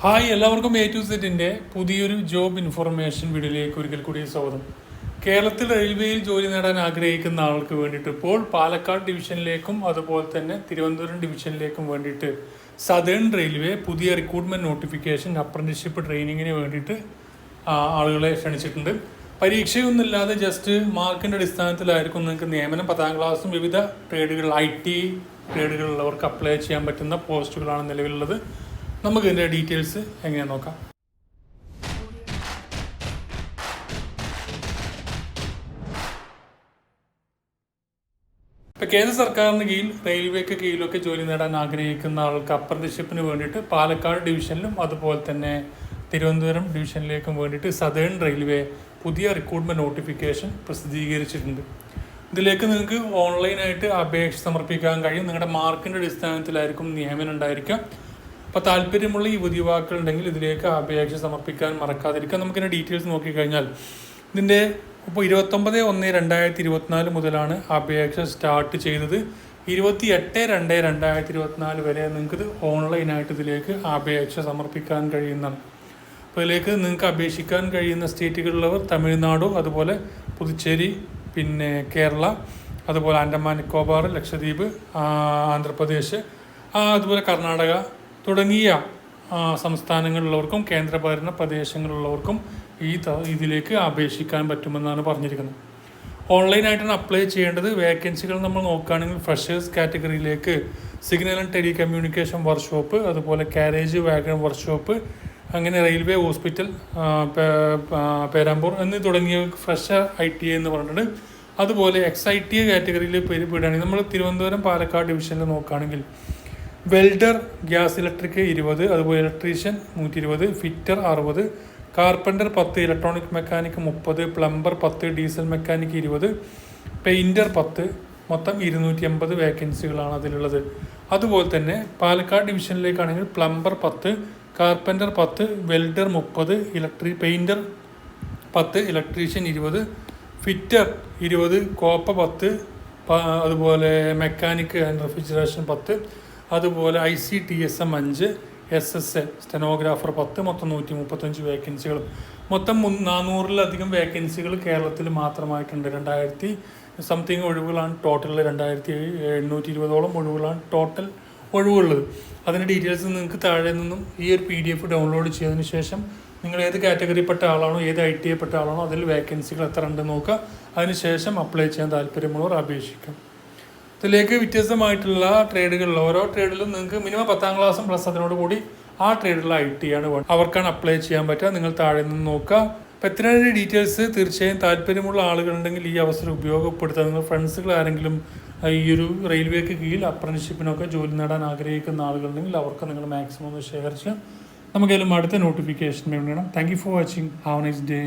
Hi എല്ലാവർക്കും A to സെറ്റിന്റെ പുതിയൊരു ജോബ് ഇൻഫർമേഷൻ വീഡിയോയിലേക്ക് ഒരിക്കൽ കൂടി സ്വാഗതം. കേരളത്തിൽ റെയിൽവേയിൽ ജോലി നേടാൻ ആഗ്രഹിക്കുന്ന ആൾക്ക് വേണ്ടിയിട്ട് ഇപ്പോൾ പാലക്കാട് ഡിവിഷനിലേക്കും അതുപോലെ തന്നെ തിരുവനന്തപുരം ഡിവിഷനിലേക്കും വേണ്ടിയിട്ട് സദേൺ റെയിൽവേ പുതിയ റിക്രൂട്ട്മെന്റ് നോട്ടിഫിക്കേഷൻ അപ്രന്റിഷിപ്പ് ട്രെയിനിങ്ങിന് വേണ്ടിയിട്ട് ആളുകളെ ക്ഷണിച്ചിട്ടുണ്ട്. പരീക്ഷയൊന്നുമില്ലാതെ ജസ്റ്റ് മാർക്കിന്റെ അടിസ്ഥാനത്തിലായിരിക്കും നിങ്ങൾക്ക് നിയമനം. പത്താം ക്ലാസ്സും വിവിധ ട്രേഡുകൾ ഐ ടി ട്രേഡുകളിലുള്ളവർക്ക് അപ്ലൈ ചെയ്യാൻ പറ്റുന്ന പോസ്റ്റുകളാണ് നിലവിലുള്ളത്. നമുക്ക് ഇതിന്റെ ഡീറ്റെയിൽസ് എങ്ങനെ നോക്കാം. ഇപ്പൊ കേന്ദ്ര സർക്കാരിന് കീഴിൽ റെയിൽവേക്ക് കീഴിലൊക്കെ ജോലി നേടാൻ ആഗ്രഹിക്കുന്ന ആൾക്ക് അപ്രന്റീസ്ഷിപ്പിന് വേണ്ടിയിട്ട് പാലക്കാട് ഡിവിഷനിലും അതുപോലെ തന്നെ തിരുവനന്തപുരം ഡിവിഷനിലേക്കും വേണ്ടിയിട്ട് സദേൺ റെയിൽവേ പുതിയ റിക്രൂട്ട്മെന്റ് നോട്ടിഫിക്കേഷൻ പ്രസിദ്ധീകരിച്ചിട്ടുണ്ട്. ഇതിലേക്ക് നിങ്ങൾക്ക് ഓൺലൈനായിട്ട് അപേക്ഷ സമർപ്പിക്കാൻ കഴിയും. നിങ്ങളുടെ മാർക്കിന്റെ അടിസ്ഥാനത്തിലായിരിക്കും നിയമനം ഉണ്ടായിരിക്കുക. അപ്പോൾ താല്പര്യമുള്ള യുവതി യുവാക്കൾ ഉണ്ടെങ്കിൽ ഇതിലേക്ക് അപേക്ഷ സമർപ്പിക്കാൻ മറക്കാതിരിക്കുക നമുക്കിതിന്റെ ഡീറ്റെയിൽസ് നോക്കിക്കഴിഞ്ഞാൽ ഇതിന്റെ ഇപ്പോൾ ഇരുപത്തൊമ്പത് ഒന്ന് രണ്ടായിരത്തി ഇരുപത്തിനാല് മുതലാണ് അപേക്ഷ സ്റ്റാർട്ട് ചെയ്തത്. ഇരുപത്തി എട്ട് രണ്ട് രണ്ടായിരത്തി ഇരുപത്തിനാല് വരെ നിങ്ങൾക്ക് ഇത് ഓൺലൈനായിട്ട് ഇതിലേക്ക് അപേക്ഷ സമർപ്പിക്കാൻ കഴിയുന്നതാണ്. അപ്പോൾ ഇതിലേക്ക് നിങ്ങൾക്ക് അപേക്ഷിക്കാൻ കഴിയുന്ന സ്റ്റേറ്റുകളിലുള്ളവർ തമിഴ്നാടു അതുപോലെ പുതുച്ചേരി പിന്നെ കേരള അതുപോലെ ആൻഡമാൻ നിക്കോബാർ ലക്ഷദ്വീപ് ആന്ധ്രാപ്രദേശ് അതുപോലെ കർണാടക തുടങ്ങിയ സംസ്ഥാനങ്ങളിലുള്ളവർക്കും കേന്ദ്രഭരണ പ്രദേശങ്ങളിലുള്ളവർക്കും ഈ ഇതിലേക്ക് അപേക്ഷിക്കാൻ പറ്റുമെന്നാണ് പറഞ്ഞിരിക്കുന്നത്. ഓൺലൈനായിട്ടാണ് അപ്ലൈ ചെയ്യേണ്ടത്. വേക്കൻസികൾ നമ്മൾ നോക്കുകയാണെങ്കിൽ ഫ്രഷേഴ്സ് കാറ്റഗറിയിലേക്ക് signal and telecommunication workshop അതുപോലെ കാരേജ് വാഗൺ വർക്ക്ഷോപ്പ് അങ്ങനെ റെയിൽവേ ഹോസ്പിറ്റൽ പേരാമ്പൂർ എന്നീ തുടങ്ങിയ ഫ്രഷ് ഐ ടി എന്ന് പറഞ്ഞിട്ട് അതുപോലെ എക്സ് ഐ ടി കാറ്റഗറിയിൽ പേര് വീടാണെങ്കിൽ നമ്മൾ തിരുവനന്തപുരം പാലക്കാട് ഡിവിഷനിൽ നോക്കുകയാണെങ്കിൽ വെൽഡർ ഗ്യാസ് ഇലക്ട്രിക് ഇരുപത് അതുപോലെ ഇലക്ട്രീഷ്യൻ നൂറ്റി ഇരുപത് ഫിറ്റർ അറുപത് കാർപ്പന്റർ പത്ത് ഇലക്ട്രോണിക് മെക്കാനിക് മുപ്പത് പ്ലംബർ പത്ത് ഡീസൽ മെക്കാനിക് ഇരുപത് പെയിന്റർ പത്ത് മൊത്തം ഇരുന്നൂറ്റി അമ്പത് വേക്കൻസികളാണ് അതിലുള്ളത്. അതുപോലെ തന്നെ പാലക്കാട് ഡിവിഷനിലേക്കാണെങ്കിൽ പ്ലംബർ പത്ത് കാർപ്പന്റർ പത്ത് വെൽഡർ മുപ്പത് ഇലക്ട്രി പെയിന്റർ പത്ത് ഇലക്ട്രീഷ്യൻ ഇരുപത് ഫിറ്റർ ഇരുപത് കോപ്പ പത്ത് അതുപോലെ മെക്കാനിക് ആൻഡ് റെഫ്രിജറേഷൻ പത്ത് അതുപോലെ I C T S M അഞ്ച് എസ് എസ് എ സ്റ്റെനോഗ്രാഫർ പത്ത് മൊത്തം നൂറ്റി മുപ്പത്തഞ്ച് വേക്കൻസികളും മൊത്തം മു നാനൂറിലധികം വേക്കൻസികൾ കേരളത്തിൽ മാത്രമായിട്ടുണ്ട്. രണ്ടായിരത്തി സംതിങ് ഒഴിവുകളാണ് ടോട്ടൽ രണ്ടായിരത്തി എണ്ണൂറ്റി ഇരുപതോളം ഒഴിവുകളാണ് ടോട്ടൽ ഒഴിവുള്ളത്. അതിന്റെ ഡീറ്റെയിൽസ് നിങ്ങൾക്ക് താഴെ നിന്നും ഈ ഒരു പി ഡി എഫ് ഡൗൺലോഡ് ചെയ്തതിന് ശേഷം നിങ്ങൾ ഏത് കാറ്റഗറിപ്പെട്ട ആളാണോ ഏത് ഐ ടി പെട്ട ആളാണോ അതിൽ വേക്കൻസികൾ എത്ര ഉണ്ടെന്ന് നോക്കുക. അതിനുശേഷം അപ്ലൈ ചെയ്യാൻ താല്പര്യമുള്ളവർ അപേക്ഷിക്കാം. ഇതിലേക്ക് വ്യത്യസ്തമായിട്ടുള്ള ട്രേഡുകളിൽ ഓരോ ട്രേഡിലും നിങ്ങൾക്ക് മിനിമം പത്താം ക്ലാസ്സും പ്ലസ് അതിനോട് കൂടി ആ ട്രേഡിലുള്ള ഐ ടി ആണ് അവർക്കാണ് അപ്ലൈ ചെയ്യാൻ പറ്റുക. നിങ്ങൾ താഴെ നിന്ന് നോക്കുക. അപ്പോൾ എത്രയാണ് ഡീറ്റെയിൽസ് തീർച്ചയായും താല്പര്യമുള്ള ആളുകളുണ്ടെങ്കിൽ ഈ അവസരം ഉപയോഗപ്പെടുത്തുക നിങ്ങൾ ഫ്രണ്ട്സുകൾ ആരെങ്കിലും ഈ ഒരു റെയിൽവേക്ക് കീഴിൽ അപ്രൻഷിപ്പിനൊക്കെ ജോലി നേടാൻ ആഗ്രഹിക്കുന്ന ആളുകളുണ്ടെങ്കിൽ അവർക്ക് നിങ്ങൾ മാക്സിമം ഒന്ന് ഷെയർ ചെയ്യാം നമുക്കതിലും അടുത്ത നോട്ടിഫിക്കേഷൻ വേണം thank you for watching have nice day